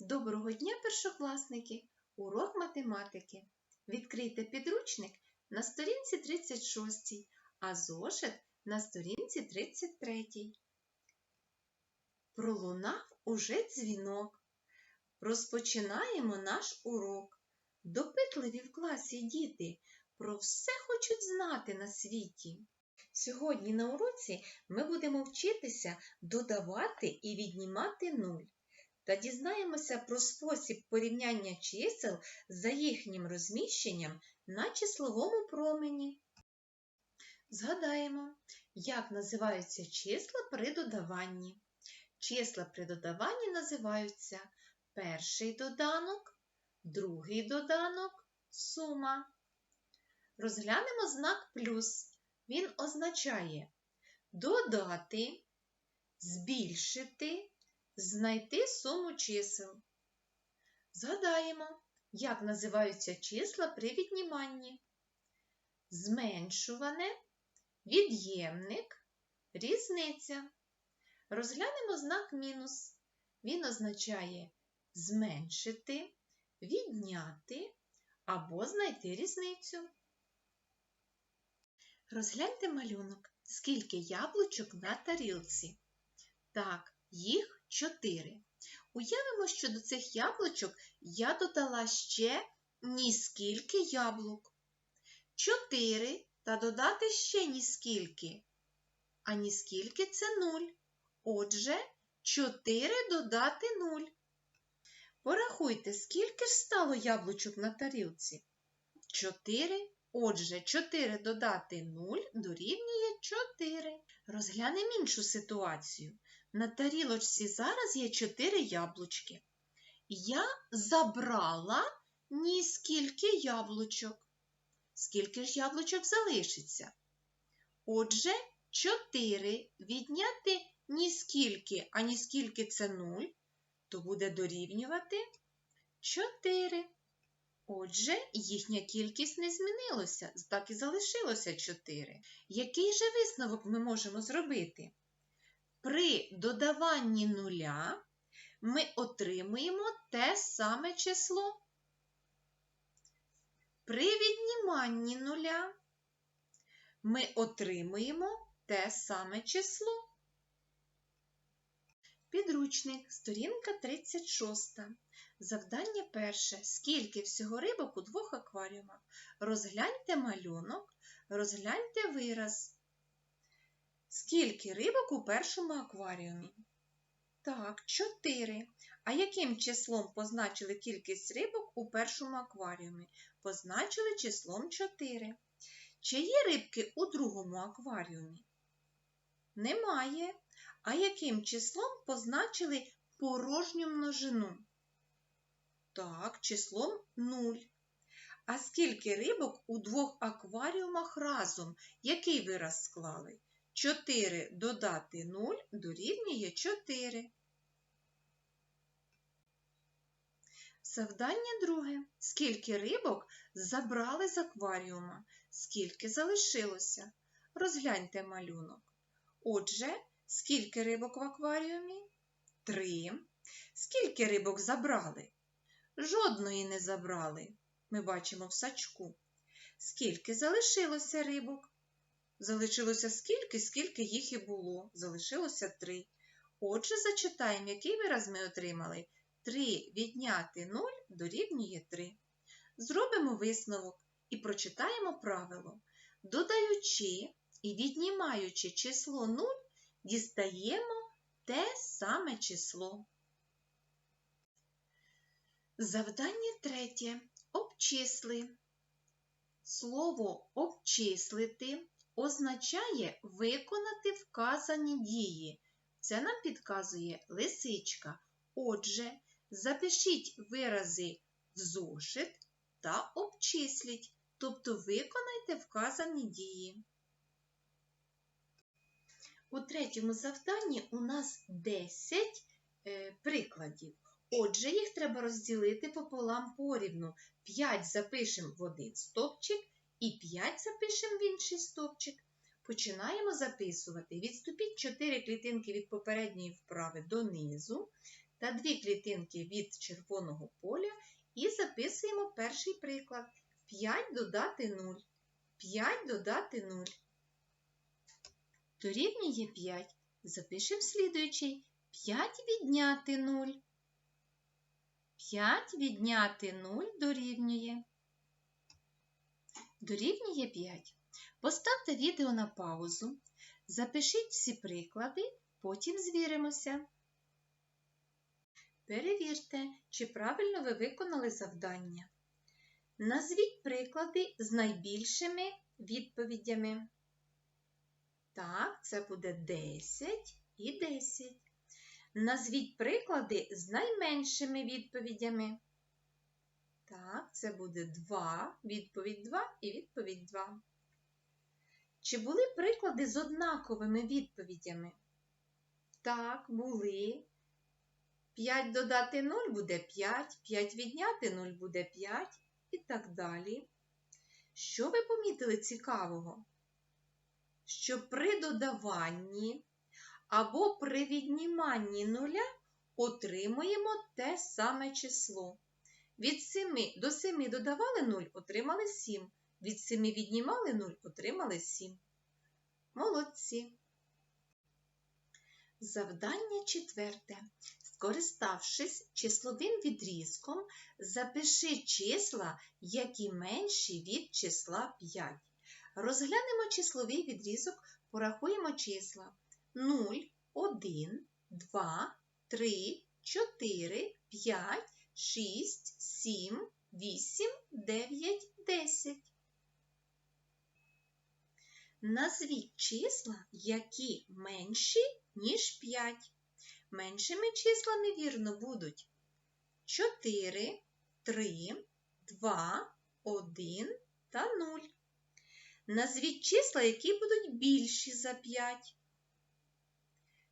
Доброго дня, першокласники! Урок математики. Відкрийте підручник на сторінці 36, а зошит на сторінці 33. Пролунав уже дзвінок. Розпочинаємо наш урок. Допитливі в класі діти про все хочуть знати на світі. Сьогодні на уроці ми будемо вчитися додавати і віднімати нуль та дізнаємося про спосіб порівняння чисел за їхнім розміщенням на числовому промені. Згадаємо, як називаються числа при додаванні. Числа при додаванні називаються перший доданок, другий доданок, сума. Розглянемо знак плюс. Він означає додати, збільшити, знайти суму чисел. Згадаємо, як називаються числа при відніманні. Зменшуване, від'ємник, різниця. Розглянемо знак мінус. Він означає зменшити, відняти або знайти різницю. Розгляньте малюнок, скільки яблучок на тарілці. Так, їх чотири. Уявимо, що до цих яблучок я додала ще ніскільки яблук. Чотири та додати ще ніскільки. А ніскільки це нуль. Отже, 4 додати 0. Порахуйте, скільки ж стало яблучок на тарілці? 4. Отже, 4 додати 0 дорівнює 4. Розглянемо іншу ситуацію. На тарілочці зараз є 4 яблучки. Я забрала ніскільки яблучок. Скільки ж яблучок залишиться? Отже, 4 відняти ніскільки, а ніскільки це 0, то буде дорівнювати 4. Отже, їхня кількість не змінилася, так і залишилося 4. Який же висновок ми можемо зробити? При додаванні нуля ми отримуємо те саме число. При відніманні нуля ми отримуємо те саме число. Підручник, сторінка 36. Завдання перше. Скільки всього рибок у двох акваріумах? Розгляньте малюнок, розгляньте вираз. Скільки рибок у першому акваріумі? Так, 4. А яким числом позначили кількість рибок у першому акваріумі? Позначили числом 4. Чи є рибки у другому акваріумі? Немає. А яким числом позначили порожню множину? Так, числом 0. А скільки рибок у двох акваріумах разом? Який вираз склали? 4 додати 0 дорівнює 4. Завдання друге. Скільки рибок забрали з акваріума? Скільки залишилося? Розгляньте малюнок. Отже, скільки рибок в акваріумі? Три. Скільки рибок забрали? Жодної не забрали. Ми бачимо в сачку. Скільки залишилося рибок? Залишилося скільки, скільки їх і було. Залишилося три. Отже, зачитаємо, який вираз ми отримали. 3 відняти 0 дорівнює 3. Зробимо висновок і прочитаємо правило. Додаючи і віднімаючи число 0, дістаємо те саме число. Завдання третє. Обчисли. Слово обчислити означає виконати вказані дії. Це нам підказує лисичка. Отже, запишіть вирази в зошит та обчисліть, тобто виконайте вказані дії. У третьому завданні у нас 10 е, прикладів. Отже, їх треба розділити пополам порівну. 5 запишемо в один стопчик і 5 запишемо в інший стопчик. Починаємо записувати. Відступіть 4 клітинки від попередньої вправи донизу та дві клітинки від червоного поля і записуємо перший приклад. 5 додати 0. 5 додати 0. Дорівнює 5. Запишемо слідуючий. 5 відняти 0. 5 відняти 0 дорівнює. Дорівнює 5. Поставте відео на паузу. Запишіть всі приклади, потім звіримося. Перевірте, чи правильно ви виконали завдання. Назвіть приклади з найбільшими відповідями. Так, це буде 10 і 10. Назвіть приклади з найменшими відповідями. Так, це буде 2, відповідь 2 і відповідь 2. Чи були приклади з однаковими відповідями? Так, були. 5 додати 0 буде 5, 5 відняти 0 буде 5 і так далі. Що ви помітили цікавого? Що при додаванні або при відніманні нуля отримуємо те саме число. Від 7 до 7 додавали 0, отримали 7. Від 7 віднімали 0, отримали 7. Молодці. Завдання четверте. Скориставшись числовим відрізком, запиши числа, які менші від числа 5. Розглянемо числовий відрізок, порахуємо числа 0, 1, 2, 3, 4, 5, 6, 7, 8, 9, 10. Назвіть числа, які менші, ніж 5. Меншими числами, вірно, будуть 4, 3, 2, 1 та 0. Назвіть числа, які будуть більші за 5.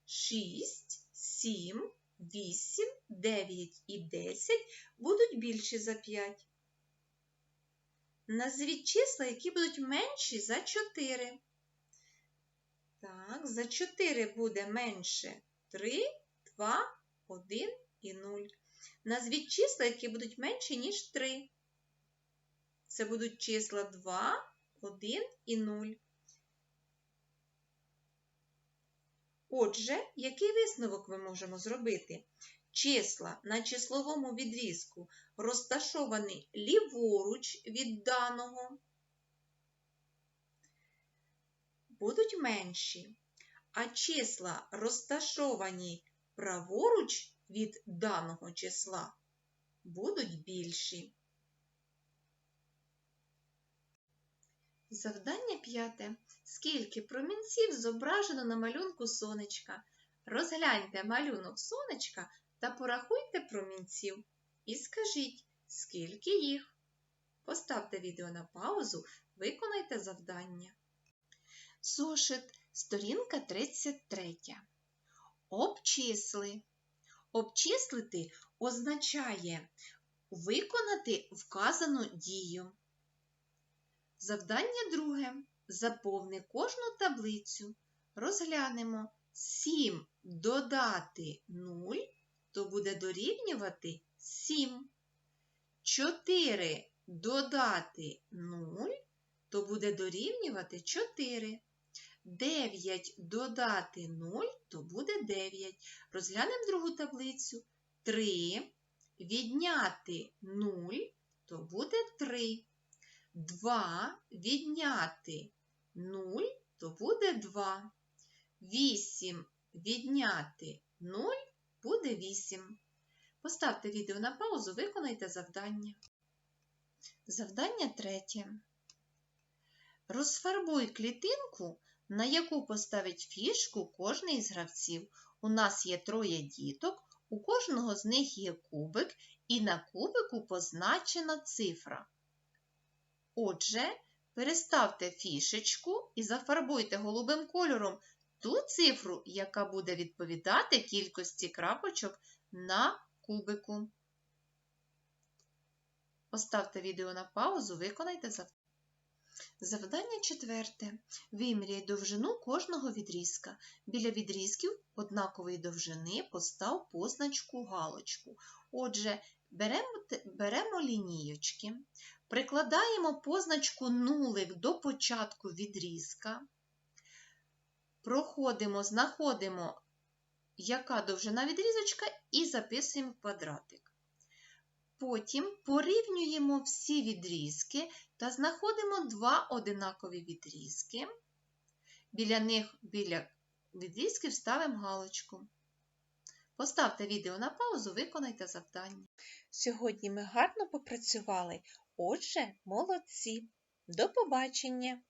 6, 7, 8, 9 і 10 будуть більші за 5. Назвіть числа, які будуть менші за 4. Так, за 4 буде менше 3, 2, 1 і 0. Назвіть числа, які будуть менші, ніж 3. Це будуть числа 2, 1 і 0. Отже, який висновок ми можемо зробити? Числа на числовому відрізку розташовані ліворуч від даного, будуть менші, а числа розташовані праворуч від даного числа будуть більші. Завдання п'яте. Скільки промінців зображено на малюнку сонечка? Розгляньте малюнок сонечка та порахуйте промінців. І скажіть, скільки їх. Поставте відео на паузу, виконайте завдання. Зошит, сторінка 33. Обчисли. Обчислити означає виконати вказану дію. Завдання друге. Заповни кожну таблицю. Розглянемо 7 додати 0, то буде дорівнювати 7. 4 додати 0, то буде дорівнювати 4. 9 додати 0, то буде 9. Розглянемо другу таблицю. 3 відняти 0, то буде 3. 2 відняти 0, то буде 2. 8 відняти 0 буде 8. Поставте відео на паузу, виконайте завдання. Завдання третє. Розфарбуй клітинку, на яку поставить фішку кожний із гравців. У нас є троє діток, у кожного з них є кубик, і на кубику позначена цифра. Отже, переставте фішечку і зафарбуйте голубим кольором ту цифру, яка буде відповідати кількості крапочок на кубику. Поставте відео на паузу, виконайте завдання. Завдання четверте. Виміряй довжину кожного відрізка. Біля відрізків однакової довжини постав позначку галочку. Отже, беремо, беремо лінієчки, прикладаємо позначку нулик до початку відрізка, проходимо, знаходимо, яка довжина відрізочка, і записуємо квадратик. Потім порівнюємо всі відрізки та знаходимо два одинакові відрізки. Біля них, біля відрізків ставимо галочку. Поставте відео на паузу, виконайте завдання. Сьогодні ми гарно попрацювали. Отже, молодці. До побачення!